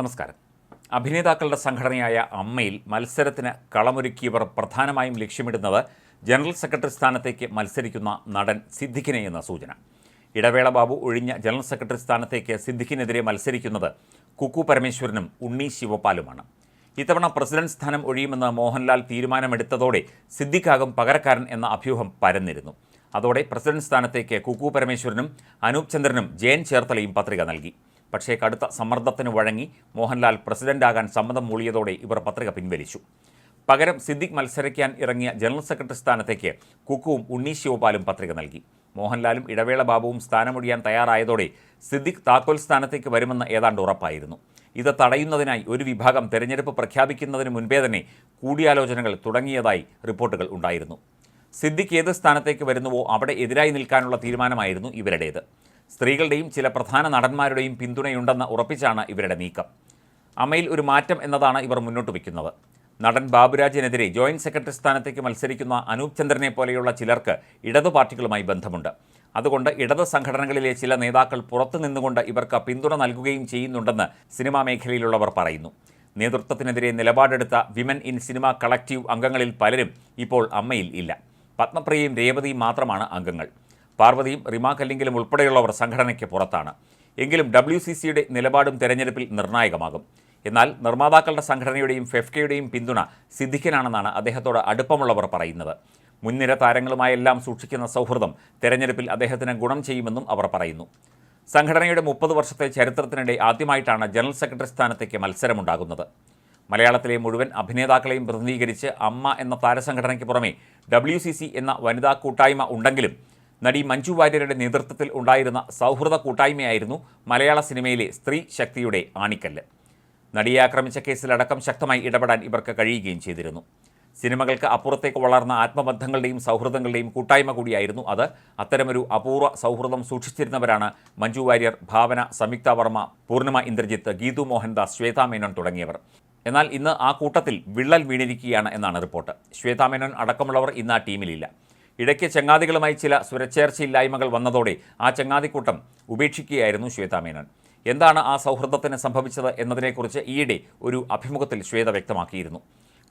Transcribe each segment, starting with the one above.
നമസ്കാരം. അഭിനേതാക്കളുടെ സംഘടനയായ അമ്മയിൽ മത്സരത്തിന് കളമൊരുക്കിയവർ പ്രധാനമായും ലക്ഷ്യമിടുന്നത് ജനറൽ സെക്രട്ടറി സ്ഥാനത്തേക്ക് മത്സരിക്കുന്ന നടൻ സിദ്ദിഖിനെ എന്ന സൂചന. ഇടവേള ബാബു ഒഴിഞ്ഞ ജനറൽ സെക്രട്ടറി സ്ഥാനത്തേക്ക് സിദ്ദിഖിനെതിരെ മത്സരിക്കുന്നത് കുക്കു പരമേശ്വരനും ഉണ്ണി ശിവപാലുമാണ്. ഇത്തവണ പ്രസിഡന്റ് സ്ഥാനം ഒഴിയുമെന്ന് മോഹൻലാൽ തീരുമാനമെടുത്തതോടെ സിദ്ദിഖാകും പകരക്കാരൻ എന്ന അഭ്യൂഹം പരന്നിരുന്നു. അതോടെ പ്രസിഡന്റ് സ്ഥാനത്തേക്ക് കുക്കു പരമേശ്വരനും അനൂപ് ചന്ദ്രനും ജയൻ ചേർത്തലയും പത്രിക നൽകി. പക്ഷേ കടുത്ത സമ്മർദ്ദത്തിന് വഴങ്ങി മോഹൻലാൽ പ്രസിഡന്റാകാൻ സമ്മതം മൂളിയതോടെ ഇവർ പത്രിക പിൻവലിച്ചു. പകരം സിദ്ദിഖ് മത്സരിക്കാൻ ഇറങ്ങിയ ജനറൽ സെക്രട്ടറി സ്ഥാനത്തേക്ക് കുക്കുവും ഉണ്ണി ശിവപാലും പത്രിക നൽകി. മോഹൻലാലും ഇടവേള ബാബുവും സ്ഥാനമൊഴിയാൻ തയ്യാറായതോടെ സിദ്ദിഖ് താക്കോൽ സ്ഥാനത്തേക്ക് വരുമെന്ന് ഏതാണ്ട് ഉറപ്പായിരുന്നു. ഇത് തടയുന്നതിനായി ഒരു വിഭാഗം തെരഞ്ഞെടുപ്പ് പ്രഖ്യാപിക്കുന്നതിന് മുൻപേ തന്നെ കൂടിയാലോചനകൾ തുടങ്ങിയതായി റിപ്പോർട്ടുകൾ ഉണ്ടായിരുന്നു. സിദ്ദിഖ് ഏത് സ്ഥാനത്തേക്ക് വരുന്നുവോ അവിടെ എതിരായി നിൽക്കാനുള്ള തീരുമാനമായിരുന്നു ഇവരുടേത്. സ്ത്രീകളുടെയും ചില പ്രധാന നടന്മാരുടെയും പിന്തുണയുണ്ടെന്ന് ഉറപ്പിച്ചാണ് ഇവരുടെ നീക്കം. അമ്മയിൽ ഒരു മാറ്റം എന്നതാണ് ഇവർ മുന്നോട്ട് വയ്ക്കുന്നത്. നടൻ ബാബുരാജിനെതിരെ ജോയിന്റ് സെക്രട്ടറി സ്ഥാനത്തേക്ക് മത്സരിക്കുന്ന അനൂപ് ചന്ദ്രനെ പോലെയുള്ള ചിലർക്ക് ഇടതു പാർട്ടികളുമായി ബന്ധമുണ്ട്. അതുകൊണ്ട് ഇടത് സംഘടനകളിലെ ചില നേതാക്കൾ പുറത്തു നിന്നുകൊണ്ട് ഇവർക്ക് പിന്തുണ നൽകുകയും ചെയ്യുന്നുണ്ടെന്ന് സിനിമാ മേഖലയിലുള്ളവർ പറയുന്നു. നേതൃത്വത്തിനെതിരെ നിലപാടെടുത്ത വിമൻ ഇൻ സിനിമ കളക്റ്റീവ് അംഗങ്ങളിൽ പലരും ഇപ്പോൾ അമ്മയിൽ ഇല്ല. പത്മപ്രിയയും രേവതിയും മാത്രമാണ് അംഗങ്ങൾ. പാർവതിയും റിമാ കല്ലിങ്കിലും ഉൾപ്പെടെയുള്ളവർ സംഘടനയ്ക്ക് പുറത്താണ്. എങ്കിലും ഡബ്ല്യു സി സിയുടെ നിലപാടും തെരഞ്ഞെടുപ്പിൽ നിർണായകമാകും. എന്നാൽ നിർമ്മാതാക്കളുടെ സംഘടനയുടെയും ഫെഫ്കയുടെയും പിന്തുണ സിദ്ദിഖിനാണെന്നാണ് അദ്ദേഹത്തോട് അടുപ്പമുള്ളവർ പറയുന്നത്. മുൻനിര താരങ്ങളുമായെല്ലാം സൂക്ഷിക്കുന്ന സൗഹൃദം തെരഞ്ഞെടുപ്പിൽ അദ്ദേഹത്തിന് ഗുണം ചെയ്യുമെന്നും അവർ പറയുന്നു. സംഘടനയുടെ മുപ്പത് വർഷത്തെ ചരിത്രത്തിനിടെ ആദ്യമായിട്ടാണ് ജനറൽ സെക്രട്ടറി സ്ഥാനത്തേക്ക് മത്സരമുണ്ടാകുന്നത്. മലയാളത്തിലെ മുഴുവൻ അഭിനേതാക്കളെയും പ്രതിനിധീകരിച്ച് അമ്മ എന്ന താരസംഘടനയ്ക്ക് പുറമെ ഡബ്ല്യു എന്ന വനിതാ കൂട്ടായ്മ ഉണ്ടെങ്കിലും നടി മഞ്ജു വാര്യരുടെ നേതൃത്വത്തിൽ ഉണ്ടായിരുന്ന സൗഹൃദ കൂട്ടായ്മയായിരുന്നു മലയാള സിനിമയിലെ സ്ത്രീ ശക്തിയുടെ ആണിക്കല്ല്. നടിയെ ആക്രമിച്ച കേസിലടക്കം ശക്തമായി ഇടപെടാൻ ഇവർക്ക് കഴിയുകയും ചെയ്തിരുന്നു. സിനിമകൾക്ക് അപ്പുറത്തേക്ക് വളർന്ന ആത്മബന്ധങ്ങളുടെയും സൗഹൃദങ്ങളുടെയും കൂട്ടായ്മ കൂടിയായിരുന്നു അത്. അത്തരമൊരു അപൂർവ സൗഹൃദം സൂക്ഷിച്ചിരുന്നവരാണ് മഞ്ജു വാര്യർ ഭാവന സംയുക്ത വർമ്മ പൂർണിമ ഇന്ദ്രജിത്ത് ഗീതു മോഹൻദാസ് ശ്വേതാ മേനോൻ തുടങ്ങിയവർ. എന്നാൽ ഇന്ന് ആ കൂട്ടത്തിൽ വിള്ളൽ വീണിരിക്കുകയാണ് എന്നാണ് റിപ്പോർട്ട്. ശ്വേതാ മേനോൻ അടക്കമുള്ളവർ ഇന്ന് ആ ടീമിലില്ല. ഇടയ്ക്ക് ചങ്ങാതികളുമായി ചില സുരക്ഷേർച്ചയില്ലായ്മകൾ വന്നതോടെ ആ ചങ്ങാതിക്കൂട്ടം ഉപേക്ഷിക്കുകയായിരുന്നു ശ്വേതാ മേനോൻ. എന്താണ് ആ സൗഹൃദത്തിന് സംഭവിച്ചത് എന്നതിനെക്കുറിച്ച് ഈയിടെ ഒരു അഭിമുഖത്തിൽ ശ്വേത വ്യക്തമാക്കിയിരുന്നു.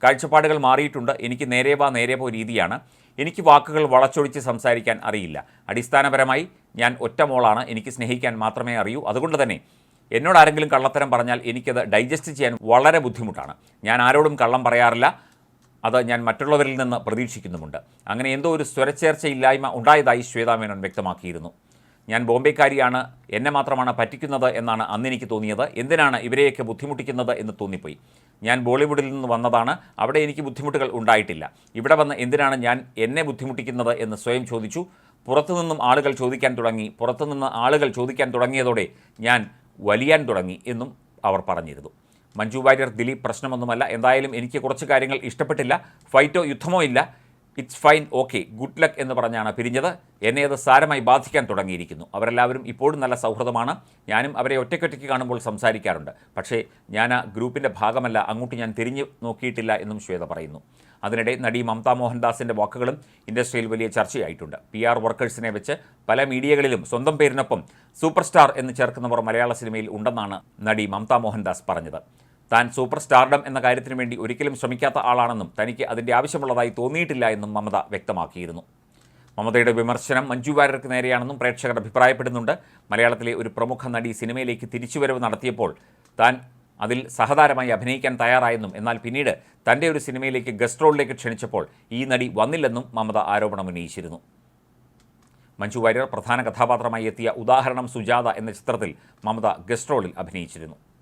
കാഴ്ചപ്പാടുകൾ മാറിയിട്ടുണ്ട്. എനിക്ക് നേരെ വാ നേരെ പോ രീതിയാണ്. എനിക്ക് വാക്കുകൾ വളച്ചൊടിച്ച് സംസാരിക്കാൻ അറിയില്ല. അടിസ്ഥാനപരമായി ഞാൻ ഒറ്റ മോളാണ്. എനിക്ക് സ്നേഹിക്കാൻ മാത്രമേ അറിയൂ. അതുകൊണ്ട് തന്നെ എന്നോട് ആരെങ്കിലും കള്ളത്തരം പറഞ്ഞാൽ എനിക്കത് ഡൈജസ്റ്റ് ചെയ്യാൻ വളരെ ബുദ്ധിമുട്ടാണ്. ഞാൻ ആരോടും കള്ളം പറയാറില്ല. അത് ഞാൻ മറ്റുള്ളവരിൽ നിന്ന് പ്രതീക്ഷിക്കുന്നുമുണ്ട്. അങ്ങനെ എന്തോ ഒരു സ്വരച്ചേർച്ചയില്ലായ്മ ഉണ്ടായതായി ശ്വേതാമേനോൻ വ്യക്തമാക്കിയിരുന്നു. ഞാൻ ബോംബെക്കാരിയാണ് എന്നെ മാത്രമാണ് പറ്റിക്കുന്നത് എന്നാണ് അന്നെനിക്ക് തോന്നിയത്. എന്തിനാണ് ഇവരെയൊക്കെ ബുദ്ധിമുട്ടിക്കുന്നത് എന്ന് തോന്നിപ്പോയി. ഞാൻ ബോളിവുഡിൽ നിന്ന് വന്നതാണ് അവിടെ എനിക്ക് ബുദ്ധിമുട്ടുകൾ ഉണ്ടായിട്ടില്ല. ഇവിടെ വന്ന് എന്തിനാണ് ഞാൻ എന്നെ ബുദ്ധിമുട്ടിക്കുന്നത് എന്ന് സ്വയം ചോദിച്ചു. പുറത്തുനിന്നും ആളുകൾ ചോദിക്കാൻ തുടങ്ങി. പുറത്തുനിന്ന് ആളുകൾ ചോദിക്കാൻ തുടങ്ങിയതോടെ ഞാൻ വലിയാൻ തുടങ്ങി എന്നും അവർ പറഞ്ഞിരുന്നു. മഞ്ജു വാര്യർ ദിലീപ് പ്രശ്നമൊന്നുമല്ല. എന്തായാലും എനിക്ക് കുറച്ച് കാര്യങ്ങൾ ഇഷ്ടപ്പെട്ടില്ല. ഫൈറ്റോ യുദ്ധമോ ഇല്ല. It's fine okay good luck എന്ന് പറഞ്ഞാണ് പിരിഞ്ഞത്. എന്നെ അത് സാരമായി ബാധിക്കാൻ തുടങ്ങിയിരിക്കുന്നു. അവരെല്ലാവരും ഇപ്പോഴും നല്ല സൗഹൃദമാണ്. ഞാനും അവരെ ഒറ്റയ്ക്കൊറ്റയ്ക്ക് കാണുമ്പോൾ സംസാരിക്കാറുണ്ട്. പക്ഷേ ഞാൻ ആ ഗ്രൂപ്പിന്റെ ഭാഗമല്ല. അങ്ങോട്ട് ഞാൻ തിരിഞ്ഞു നോക്കിയിട്ടില്ല എന്നും ശ്വേത പറയുന്നു. അതിനിടെ നടി മമത മോഹൻദാസിന്റെ വാക്കുകളും ഇൻഡസ്ട്രിയിൽ വലിയ ചർച്ചയായിട്ടുണ്ട്. പി ആർ വർക്കേഴ്സിനെ വെച്ച് പല മീഡിയകളിലും സ്വന്തം പേരിനൊപ്പം സൂപ്പർ സ്റ്റാർ എന്ന് ചേർക്കുന്നവർ മലയാള സിനിമയിൽ ഉണ്ടെന്നാണ് നടി മമത മോഹൻദാസ് പറഞ്ഞത്. താൻ സൂപ്പർ സ്റ്റാർഡം എന്ന കാര്യത്തിന് വേണ്ടി ഒരിക്കലും ശ്രമിക്കാത്ത ആളാണെന്നും തനിക്ക് അതിന്റെ ആവശ്യമുള്ളതായി തോന്നിയിട്ടില്ല എന്നും മമത വ്യക്തമാക്കിയിരുന്നു. മമതയുടെ വിമർശനം മഞ്ജു വാര്യർക്ക് നേരെയാണെന്നും പ്രേക്ഷകർ അഭിപ്രായപ്പെടുന്നുണ്ട്. മലയാളത്തിലെ ഒരു പ്രമുഖ നടി സിനിമയിലേക്ക് തിരിച്ചുവരവ് നടത്തിയപ്പോൾ താൻ അതിൽ സഹതാരമായി അഭിനയിക്കാൻ തയ്യാറായെന്നും എന്നാൽ പിന്നീട് തന്റെ ഒരു സിനിമയിലേക്ക് ഗസ്റ്റ് റോളിലേക്ക് ക്ഷണിച്ചപ്പോൾ ഈ നടി വന്നില്ലെന്നും മമത ആരോപണം ഉന്നയിച്ചിരുന്നു. മഞ്ജു വാര്യർ പ്രധാന കഥാപാത്രമായി എത്തിയ ഉദാഹരണം സുജാത എന്ന ചിത്രത്തിൽ മമത ഗസ്റ്റ് റോളിൽ അഭിനയിച്ചിരുന്നു.